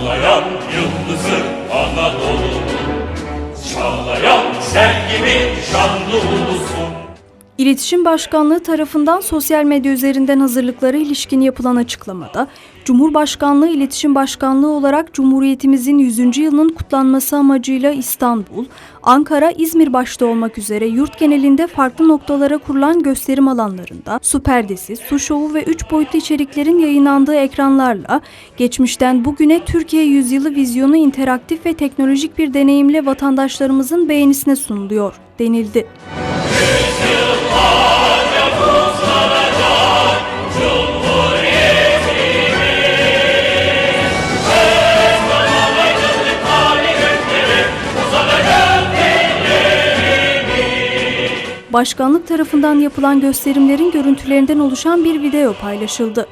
parlayan yıldızı Anadolu. Çağlayan İletişim Başkanlığı tarafından sosyal medya üzerinden hazırlıklara ilişkin yapılan açıklamada, Cumhurbaşkanlığı İletişim Başkanlığı olarak Cumhuriyetimizin 100. yılının kutlanması amacıyla İstanbul, Ankara, İzmir başta olmak üzere yurt genelinde farklı noktalara kurulan gösterim alanlarında su perdesi, su şovu ve 3 boyutlu içeriklerin yayınlandığı ekranlarla geçmişten bugüne Türkiye Yüzyılı vizyonu interaktif ve teknolojik bir deneyimle vatandaşlarımızın beğenisine sunuluyor denildi. Başkanlık tarafından yapılan gösterimlerin görüntülerinden oluşan bir video paylaşıldı.